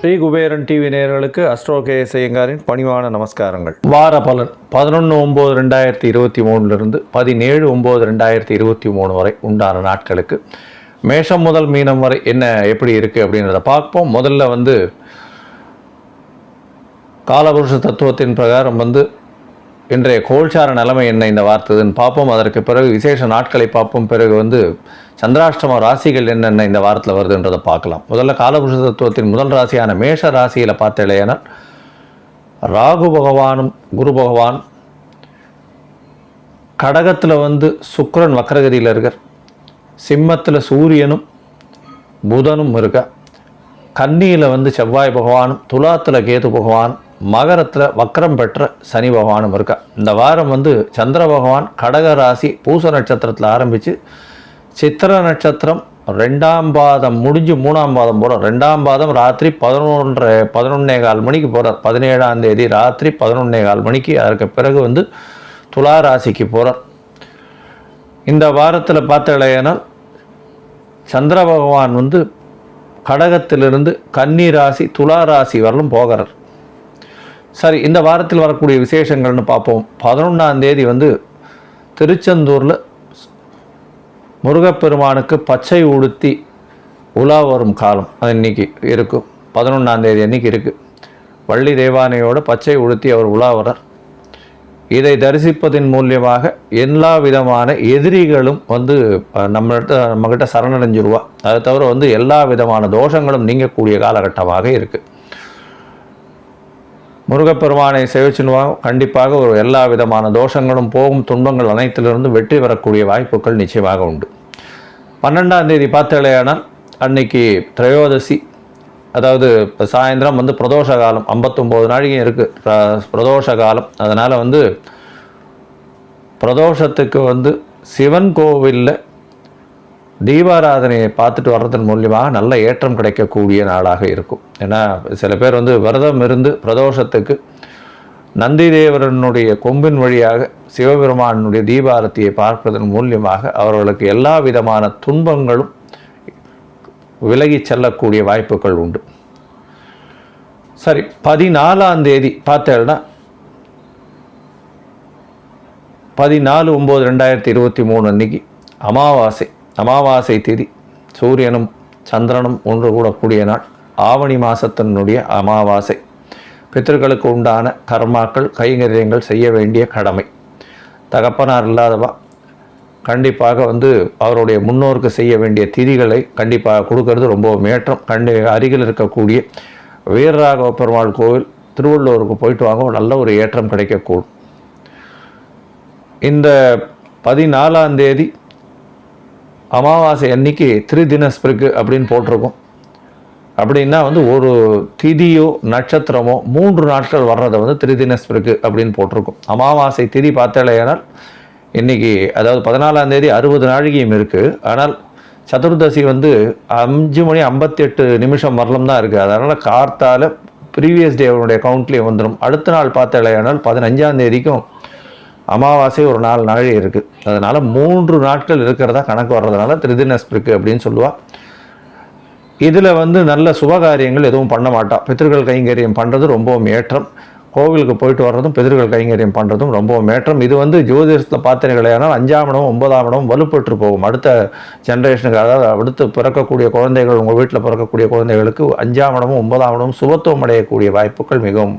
Sri Kuberan TV நேயர்களுக்கு astro K செய்யங்காரின் பணிவான நமஸ்காரங்கள். வார பலன். பதினொன்று ஒம்பது ரெண்டாயிரத்தி இருபத்தி மூணுலேருந்து பதினேழு ஒம்பது ரெண்டாயிரத்தி இருபத்தி மூணு வரை உண்டான நாட்களுக்கு. மேஷம் முதல் மீனம் வரை என்ன எப்படி இருக்குது அப்படின்றத பார்ப்போம். முதல்ல வந்து காலபுருஷ தத்துவத்தின் பிரகாரம் வந்து இன்றைய கோல்சார நிலைமை என்ன இந்த வார்த்ததுன்னு பார்ப்போம். அதற்கு பிறகு விசேஷ நாட்களை பார்ப்போம். பிறகு வந்து சந்திராஷ்டம ராசிகள் என்னென்ன இந்த வாரத்தில் வருதுன்றதை பார்க்கலாம். முதல்ல காலபுருஷ தத்துவத்தின் முதல் ராசியான மேஷ ராசியில் பார்த்தலையானால் ராகு பகவானும் குரு பகவான் கடகத்தில் வந்து சுக்கரன் வக்கரகதியில் இருக்கார். சிம்மத்தில் சூரியனும் புதனும் இருக்கா. கன்னியில் வந்து செவ்வாய் பகவானும் துலாத்தில் கேது பகவான் மகரத்தில் வக்கரம் பெற்ற சனி பகவானும் இருக்கா. இந்த வாரம் வந்து சந்திர பகவான் கடக ராசி பூச நட்சத்திரத்தில் ஆரம்பித்து சித்திர நட்சத்திரம் ரெண்டாம் பாதம் முடிஞ்சு மூணாம் பாதம் போகிறார் ரெண்டாம் பாதம் ராத்திரி பதினொன்றரை பதினொன்னே கால் மணிக்கு போகிறார் பதினேழாம் தேதி ராத்திரி பதினொன்னே கால் மணிக்கு அதற்கு பிறகு வந்து துலா ராசிக்கு போகிறார் இந்த வாரத்தில் பார்த்தலையானால் சந்திர பகவான் வந்து கடகத்திலிருந்து கன்னி ராசி துலா ராசி வரலும் போகிறார். சரி இந்த வாரத்தில் வரக்கூடிய விசேஷங்கள்னு பார்ப்போம். பதினொன்றாம் தேதி வந்து திருச்செந்தூரில் முருகப்பெருமானுக்கு பச்சை உடுத்தி உலா வரும் காலம் அது இன்னைக்கு இருக்கும் பதினொன்றாம் தேதி அன்றைக்கி இருக்குது வள்ளி தேவானையோட பச்சை உடுத்தி அவர் உலா வரார் இதை தரிசிப்பதன் மூலியமாக எல்லா விதமான எதிரிகளும் வந்து நம்மகிட்ட நம்மக்கிட்ட சரணடைஞ்சிருவா. அதை தவிர வந்து எல்லா விதமான தோஷங்களும் நீங்கக்கூடிய காலகட்டமாக இருக்குது முருகப்பெருமானை சேவிச்சுனுவாங்க கண்டிப்பாக ஒரு எல்லா விதமான தோஷங்களும் போகும் துன்பங்கள் அனைத்திலிருந்து வெற்றி பெறக்கூடிய வாய்ப்புகள் நிச்சயமாக உண்டு. பன்னெண்டாம் தேதி பார்த்தாலேயானால் அன்னைக்கு திரையோதசி அதாவது இப்போ சாயந்தரம் வந்து பிரதோஷ காலம் ஐம்பத்தொம்போது நாழிகையும் இருக்குது பிரதோஷ காலம். அதனால் வந்து பிரதோஷத்துக்கு வந்து சிவன் கோவிலில் தீபாராதனையை பார்த்துட்டு வர்றதன் மூலியமாக நல்ல ஏற்றம் கிடைக்கக்கூடிய நாளாக இருக்கும். ஏன்னா சில பேர் வந்து விரதம் இருந்து பிரதோஷத்துக்கு நந்தி தேவரனுடைய கொம்பின் வழியாக சிவபெருமானுடைய தீபாரத்தியை பார்ப்பதன் மூலியமாக அவர்களுக்கு எல்லா விதமான துன்பங்களும் விலகிச் செல்லக்கூடிய வாய்ப்புகள் உண்டு. சரி பதினாலாம் தேதி பார்த்தேன்னா பதினாலு ஒம்பது ரெண்டாயிரத்தி இருபத்தி மூணு அன்னைக்கு அமாவாசை. அமாவாசை திதி சூரியனும் சந்திரனும் ஒன்று கூடக்கூடிய நாள் ஆவணி மாதத்தினுடைய அமாவாசை. பித்தர்களுக்கு உண்டான கர்மாக்கள் கைங்கரியங்கள் செய்ய வேண்டிய கடமை. தகப்பனார் இல்லாதவா? கண்டிப்பாக வந்து அவருடைய முன்னோருக்கு செய்ய வேண்டிய திதிகளை கண்டிப்பாக கொடுக்கறது ரொம்ப மேற்றம். கண்டி அருகில் இருக்கக்கூடிய வீரராகவ பெருமாள் கோவில் திருவள்ளூருக்கு போயிட்டு வாங்க நல்ல ஒரு ஏற்றம் கிடைக்கக்கூடும். இந்த பதினாலாம் தேதி அமாவாசை அன்னைக்கு திரிதினஸ்பிருக்கு அப்படின்னு போட்டிருக்கோம். அப்படின்னா வந்து ஒரு திதியோ நட்சத்திரமோ மூன்று நாட்கள் வர்றதை வந்து திரிதினஸ்பிருக்கு அப்படின்னு போட்டிருக்கும். அமாவாசை திதி பார்த்தாலேயானால் இன்னைக்கு அதாவது பதினாலாம் தேதி அறுபது நாழிகையும் இருக்குது ஆனால் சதுர்தசி வந்து அஞ்சு மணி ஐம்பத்தி எட்டு நிமிஷம் வரலும் தான் இருக்குது அதனால் கார்த்தால் ப்ரீவியஸ் டேவுடைய கவுண்ட்லேயே வந்துடும் அடுத்த நாள் பார்த்தாலேயானால் பதினஞ்சாம் தேதிக்கும் அமாவாசை ஒரு நாலு நாள் இருக்குது அதனால் மூன்று நாட்கள் இருக்கிறதா கணக்கு வர்றதுனால திரிதினஸ்பிருக்கு அப்படின்னு சொல்லுவாள் இதில் வந்து நல்ல சுபகாரியங்கள் எதுவும் பண்ண மாட்டான் பித்திருக்கள் கைங்கரியம் பண்ணுறது ரொம்பவும் ஏற்றம். கோவிலுக்கு போயிட்டு வர்றதும் பிதிர்கள் கைங்கரியம் பண்ணுறதும் ரொம்பவும் ஏற்றம். இது வந்து ஜோதிடத்தில் பார்த்தீர்களேனால் அஞ்சாம் இடம் ஒன்பதாம் இடம் வலுப்பெற்று போகும். அடுத்த ஜென்ரேஷனுக்கு அதாவது அடுத்து பிறக்கக்கூடிய குழந்தைகள் உங்கள் வீட்டில் பிறக்கக்கூடிய குழந்தைகளுக்கு அஞ்சாம் இடமும் ஒன்பதாம் இடமும் சுபத்துவம் அடையக்கூடிய வாய்ப்புகள் மிகவும்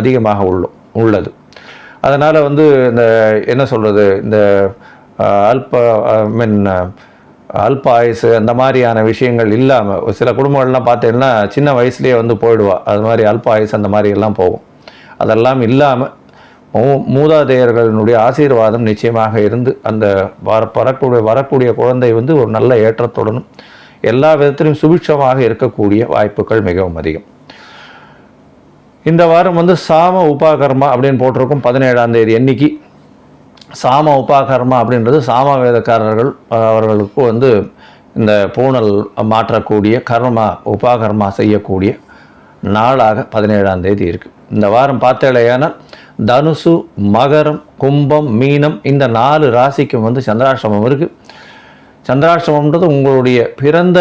அதிகமாக உள்ளும் உள்ளது. அதனால் வந்து இந்த என்ன சொல்கிறது இந்த அல்ப ஐ மீன் அல்ப ஆயுசு அந்த மாதிரியான விஷயங்கள் இல்லாமல் சில குடும்பங்கள்லாம் பார்த்தீங்கன்னா சின்ன வயசுலேயே வந்து போயிடுவா. அது மாதிரி அல்ப ஆயுசு அந்த மாதிரியெல்லாம் போகும். அதெல்லாம் இல்லாமல் மூ மூதாதையர்களினுடைய ஆசீர்வாதம் நிச்சயமாக இருந்து அந்த வர வரக்கூடிய வரக்கூடிய குழந்தை வந்து ஒரு நல்ல ஏற்றத்துடனும் எல்லா விதத்திலும் சுபிட்சமாக இருக்கக்கூடிய வாய்ப்புகள் மிகவும் அதிகம். இந்த வாரம் வந்து சாம உபாகர்மா அப்படின்னு போட்டிருக்கும் பதினேழாம் தேதி என்னைக்கு சாம உபாகர்மா அப்படின்றது சாம வேதக்காரர்கள் அவர்களுக்கு வந்து இந்த பூணல் மாற்றக்கூடிய கர்மா உபாகர்மா செய்யக்கூடிய நாளாக பதினேழாம் தேதி இருக்குது இந்த வாரம் பார்த்தேலையானால் தனுசு மகரம் கும்பம் மீனம் இந்த நாலு ராசிக்கும் வந்து சந்திராஷ்டமம் இருக்குது சந்திராஷ்டமம்ன்றது உங்களுடைய பிறந்த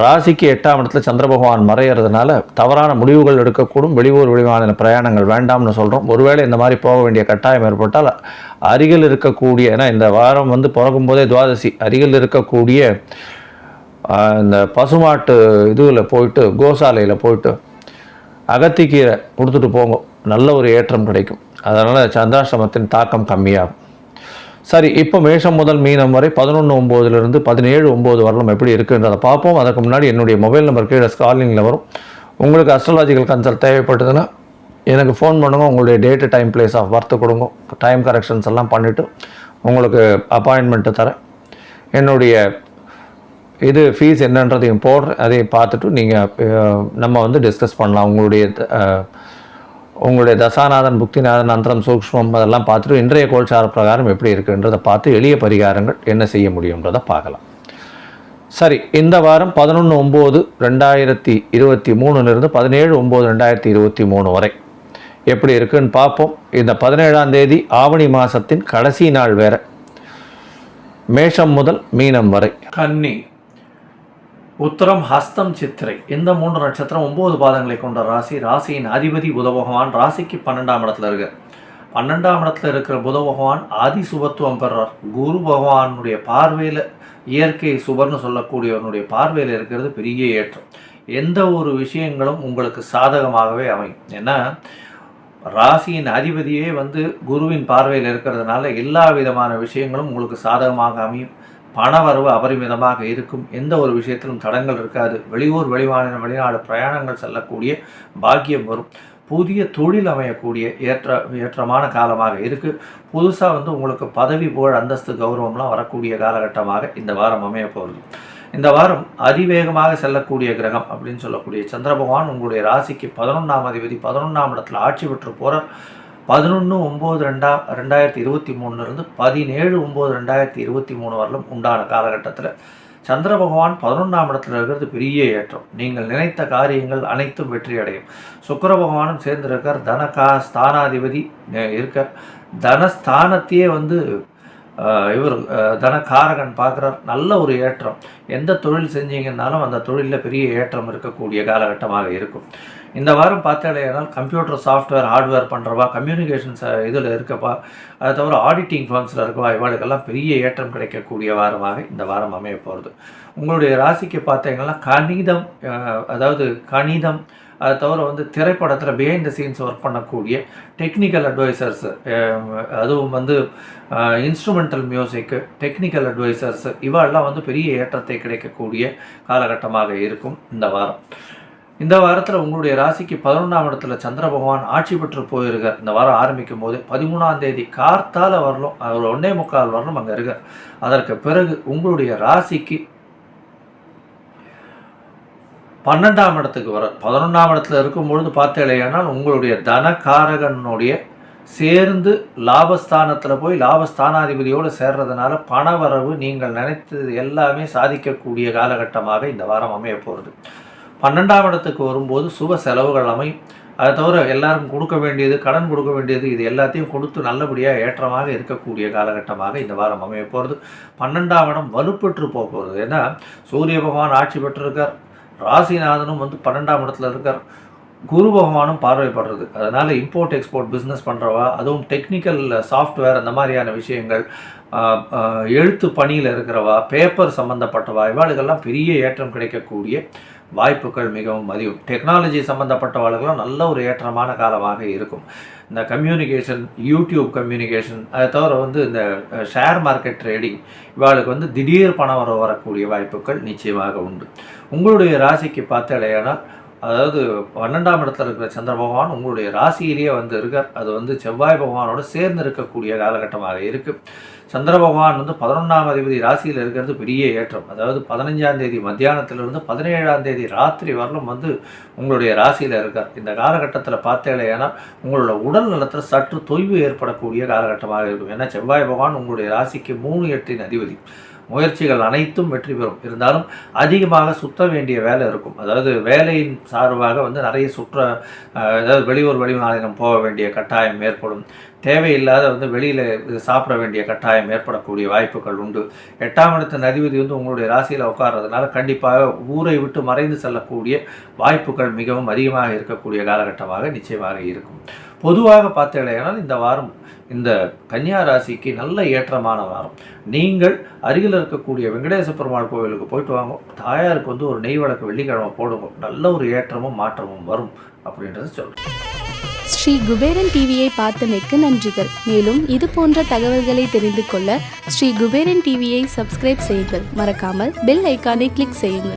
ராசிக்கு எட்டாம் இடத்துல சந்திர பகவான் மறையிறதுனால தவறான முடிவுகள் எடுக்கக்கூடும் வெளியூர் வெளிமாநில பிரயாணங்கள் வேண்டாம்னு சொல்கிறோம் ஒருவேளை இந்த மாதிரி போக வேண்டிய கட்டாயம் ஏற்பட்டால் அருகில் இருக்கக்கூடிய ஏன்னா இந்த வாரம் வந்து பிறக்கும் போதே துவாதசி அருகில் இருக்கக்கூடிய இந்த பசுமாட்டு இதுவில் போயிட்டு கோசாலையில் போயிட்டு அகத்திக்கீரை கொடுத்துட்டு போங்க. நல்ல ஒரு ஏற்றம் கிடைக்கும். அதனால் சந்திராசிரமத்தின் தாக்கம் கம்மியாகும். சரி இப்போ மேஷம் முதல் மீனம் வரை பதினொன்று ஒம்போதுலேருந்து பதினேழு ஒம்பது வரலாம் எப்படி இருக்குன்றதை பார்ப்போம். அதுக்கு முன்னாடி என்னுடைய மொபைல் நம்பர் கீழே ஸ்காலிங்கில் வரும். உங்களுக்கு அஸ்ட்ராலாஜிக்கல் கன்சல்ட் தேவைப்பட்டதுன்னா எனக்கு ஃபோன் பண்ணுங்க. உங்களுடைய date time place of birth கொடுங்க. டைம் கரெக்ஷன்ஸ் எல்லாம் பண்ணிவிட்டு உங்களுக்கு அப்பாயின்மெண்ட்டு தரேன். என்னுடைய இது ஃபீஸ் என்னன்றதையும் போடுறேன். அதையும் பார்த்துட்டு நீங்கள் நம்ம வந்து டிஸ்கஸ் பண்ணலாம். உங்களுடைய உங்களுடைய தசாநாதன் புக்திநாதன் அந்தரம் சூக்ஷ்மம் அதெல்லாம் பார்த்துட்டு இன்றைய கோல்சார பிரகாரம் எப்படி இருக்குன்றதை பார்த்து எளிய பரிகாரங்கள் என்ன செய்ய முடியுன்றதை பார்க்கலாம். சரி இந்த வாரம் பதினொன்று ஒம்பது ரெண்டாயிரத்தி இருபத்தி மூணுலேருந்து பதினேழு ஒம்பது ரெண்டாயிரத்தி இருபத்தி மூணு வரை. எப்படி இருக்குன்னு பார்ப்போம். இந்த பதினேழாம் தேதி ஆவணி மாதத்தின் கடைசி நாள் வேற. மேஷம் முதல் மீனம் வரை. கன்னி. உத்தரம் ஹஸ்தம் சித்திரை. இந்த மூன்று நட்சத்திரம் ஒன்பது பாதங்களை கொண்ட ராசி ராசியின் அதிபதி புத பகவான் ராசிக்கு பன்னெண்டாம் இடத்துல இருக்கு. பன்னெண்டாம் இடத்துல இருக்கிற புத பகவான் ஆதி சுபத்துவம் பெறார். குரு பகவானுடைய பார்வையில் இயற்கை சுபர்னு சொல்லக்கூடியவனுடைய பார்வையில் இருக்கிறது பெரிய ஏற்றம். எந்த ஒரு விஷயங்களும் உங்களுக்கு சாதகமாகவே அமையும். ஏன்னா ராசியின் அதிபதியே வந்து குருவின் பார்வையில் இருக்கிறதுனால எல்லா விதமான விஷயங்களும் உங்களுக்கு சாதகமாக அமையும். பணவரவு அபரிமிதமாக இருக்கும். எந்த ஒரு விஷயத்திலும் தடங்கள் இருக்காது. வெளியூர் வெளிமாநில வெளிநாடு பிரயாணங்கள் செல்லக்கூடிய பாக்கியம் வரும். புதிய தொழில் அமையக்கூடிய ஏற்ற ஏற்றமான காலமாக இருக்குது புதுசாக வந்து உங்களுக்கு பதவி புகழ் அந்தஸ்து கௌரவம்லாம் வரக்கூடிய காலகட்டமாக இந்த வாரம் அமைய போகிறது இந்த வாரம் அதிவேகமாக செல்லக்கூடிய கிரகம் அப்படின்னு சொல்லக்கூடிய சந்திர பகவான் உங்களுடைய ராசிக்கு பதினொன்றாம் அதிபதி பதினொன்றாம் இடத்துல ஆட்சி பெற்று போகிறார் பதினொன்று ஒம்பது ரெண்டா ரெண்டாயிரத்தி இருபத்தி மூணுலேருந்து பதினேழு ஒம்பது ரெண்டாயிரத்தி இருபத்தி மூணு வரலும் உண்டான காலகட்டத்தில் சந்திர பகவான் பதினொன்றாம் இடத்துல இருக்கிறது பெரிய ஏற்றம். நீங்கள் நினைத்த காரியங்கள் அனைத்தும் வெற்றி அடையும் சுக்கிர பகவானும் சேர்ந்திருக்கார். தன கா ஸ்தானாதிபதி இருக்க இருக்கார். தனஸ்தானத்தையே வந்து இவர் தனக்காரகன் பார்க்குறார். நல்ல ஒரு ஏற்றம். எந்த தொழில் செஞ்சீங்கன்னாலும் அந்த தொழிலில் பெரிய ஏற்றம் இருக்கக்கூடிய காலகட்டமாக இருக்கும். இந்த வாரம் பார்த்தாலேனால் கம்ப்யூட்டர் சாஃப்ட்வேர் ஹார்ட்வேர் பண்ணுறவா கம்யூனிகேஷன்ஸ் இதில் இருக்கப்பா அதை தவிர ஆடிட்டிங் ஃபார்ம்ஸில் இருக்கவா இவாளுக்கெல்லாம் பெரிய ஏற்றம் கிடைக்கக்கூடிய வாரமாக இந்த வாரம் அமைய போகிறது உங்களுடைய ராசிக்கு பார்த்தீங்கன்னா கணிதம் அதாவது கணிதம் அதை தவிர வந்து திரைப்படத்தில் பிஹைண்ட் த சீன்ஸ் ஒர்க் பண்ணக்கூடிய டெக்னிக்கல் அட்வைசர்ஸ் அதுவும் வந்து இன்ஸ்ட்ருமெண்டல் மியூசிக்கு டெக்னிக்கல் அட்வைசர்ஸ் இவெல்லாம் வந்து பெரிய ஏற்றத்தை கிடைக்கக்கூடிய காலகட்டமாக இருக்கும் இந்த வாரம். இந்த வாரத்தில் உங்களுடைய ராசிக்கு பதினொன்றாம் இடத்துல சந்திர பகவான் ஆட்சி பெற்று போயிருக்கார். இந்த வாரம் ஆரம்பிக்கும் போது பதிமூணாம் தேதி கார்த்தால வரலும் அவர் ஒன்னே முக்கால் வரலும் அங்கே இருக்கார். அதற்கு பிறகு உங்களுடைய ராசிக்கு பன்னெண்டாம் இடத்துக்கு வர பதினொன்றாம் இடத்துல இருக்கும்பொழுது பார்த்தேலையானால் உங்களுடைய தனக்காரகனுடைய சேர்ந்து லாபஸ்தானத்தில் போய் லாபஸ்தானாதிபதியோடு சேர்றதுனால பணவரவு நீங்கள் நினைத்தது எல்லாமே சாதிக்கக்கூடிய காலகட்டமாக இந்த வாரம் அமைய போகிறது பன்னெண்டாம் இடத்துக்கு வரும்போது சுப செலவுகள் அமையும். அதை தவிர எல்லாருக்கும் கொடுக்க வேண்டியது கடன் கொடுக்க வேண்டியது இது எல்லாத்தையும் கொடுத்து நல்லபடியாக ஏற்றமாக இருக்கக்கூடிய காலகட்டமாக இந்த வாரம் அமைய போகிறது பன்னெண்டாம் இடம் வலுப்பெற்று போக போகிறது ஏன்னா சூரிய பகவான் ஆட்சி பெற்றிருக்கார். ராசிநாதனும் வந்து பன்னெண்டாம் இடத்துல இருக்கார். குரு பகவானும் பார்வைப்படுறது. அதனால் இம்போர்ட் எக்ஸ்போர்ட் பிஸ்னஸ் பண்ணுறவா அதுவும் டெக்னிக்கல் சாஃப்ட்வேர் அந்த மாதிரியான விஷயங்கள் எழுத்து பணியில் இருக்கிறவா பேப்பர் சம்மந்தப்பட்டவா இவாளுக்கெல்லாம் பெரிய ஏற்றம் கிடைக்கக்கூடிய வாய்ப்புகள் மிகவும் அதிகம். டெக்னாலஜி சம்மந்தப்பட்டவர்களும் நல்ல ஒரு ஏற்றமான காலமாக இருக்கும். இந்த கம்யூனிகேஷன் யூடியூப் கம்யூனிகேஷன் அதை தவிர வந்து இந்த ஷேர் மார்க்கெட் ட்ரேடிங் இவாளுக்கு வந்து திடீர் பணம் வர வரக்கூடிய வாய்ப்புகள் நிச்சயமாக உண்டு. உங்களுடைய ராசிக்கு பார்த்தாலேயானால் அதாவது பன்னெண்டாம் இடத்துல இருக்கிற சந்திர பகவான் உங்களுடைய ராசியிலேயே வந்து இருக்கார். அது வந்து செவ்வாய் பகவானோட சேர்ந்து இருக்கக்கூடிய காலகட்டமாக இருக்குது சந்திர பகவான் வந்து பதினொன்றாம் அதிபதி ராசியில் இருக்கிறது பெரிய ஏற்றம். அதாவது பதினஞ்சாம் தேதி மத்தியானத்திலிருந்து பதினேழாம் தேதி ராத்திரி வரலும் வந்து உங்களுடைய ராசியில் இருக்கார். இந்த காலகட்டத்தில் பார்த்தேலையானா உங்களோட உடல் நலத்தில் சற்று தொய்வு ஏற்படக்கூடிய காலகட்டமாக இருக்கும். ஏன்னா செவ்வாய் பகவான் உங்களுடைய ராசிக்கு மூணு எட்டின் அதிபதி. முயற்சிகள் அனைத்தும் வெற்றி பெறும். இருந்தாலும் அதிகமாக சுத்த வேண்டிய வேலை இருக்கும். அதாவது வேலையின் சார்பாக வந்து நிறைய சுற்ற அதாவது வெளியூர் வெளிமாநிலம் போக வேண்டிய கட்டாயம் ஏற்படும். தேவையில்லாத வந்து வெளியில் சாப்பிட வேண்டிய கட்டாயம் ஏற்படக்கூடிய வாய்ப்புகள் உண்டு. எட்டாம் இடத்தின் அதிபதி வந்து உங்களுடைய ராசியில் உட்கார்றதுனால கண்டிப்பாக ஊரை விட்டு மறைந்து செல்லக்கூடிய வாய்ப்புகள் மிகவும் அதிகமாக இருக்கக்கூடிய காலகட்டமாக நிச்சயமாக இருக்கும். பொதுவாக பார்த்தீங்கன்னா இந்த வாரம் இந்த கன்னியா ராசிக்கு நல்ல ஏற்றமான வாரம். நீங்கள் அருகில் இருக்கக்கூடிய வெங்கடேச பெருமாள் கோவிலுக்கு போயிட்டு வாங்க. தாயாருக்கு வந்து ஒரு நெய் வழக்கு வெள்ளிக்கிழமை போடுங்க. நல்ல ஒரு ஏற்றமும் மாற்றமும் வரும் அப்படின்றது சொல்கிறேன் ஸ்ரீ குபேரன் டிவியை பார்த்தமைக்கு நன்றிகள். மேலும் இது போன்ற தகவல்களை தெரிந்து கொள்ள ஸ்ரீ குபேரன் டிவியை சப்ஸ்கிரைப் செய்யுங்கள். மறக்காமல் பெல் ஐக்கானை கிளிக் செய்யுங்கள்.